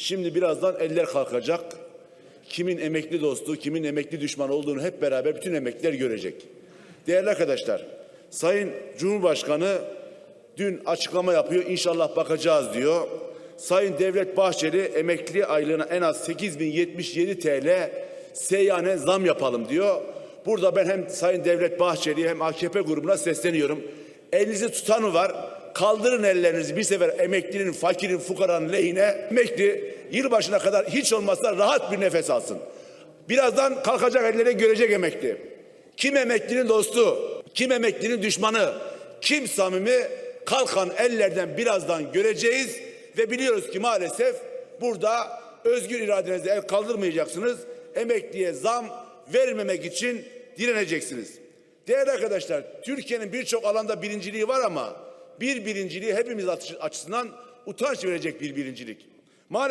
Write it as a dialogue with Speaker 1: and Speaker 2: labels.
Speaker 1: Şimdi birazdan eller kalkacak. Kimin emekli dostu, kimin emekli düşmanı olduğunu hep beraber bütün emekliler görecek. Değerli arkadaşlar, Sayın Cumhurbaşkanı dün açıklama yapıyor. İnşallah bakacağız diyor. Sayın Devlet Bahçeli emekli aylığına en az 8077 TL seyyanen zam yapalım diyor. Burada ben hem Sayın Devlet Bahçeli'ye hem AKP grubuna sesleniyorum. Elinizi tutanı var. Kaldırın ellerinizi bir sefer emeklinin, fakirin, fukaranın lehine. Emekli yılbaşına kadar hiç olmazsa rahat bir nefes alsın. Birazdan kalkacak ellere görecek emekli. Kim emeklinin dostu, kim emeklinin düşmanı, kim samimi kalkan ellerden birazdan göreceğiz ve biliyoruz ki maalesef burada özgür iradenizle el kaldırmayacaksınız. Emekliye zam vermemek için direneceksiniz. Değerli arkadaşlar, Türkiye'nin birçok alanda birinciliği var ama bir birinciliği hepimiz açısından utanç verecek bir birincilik. Maalesef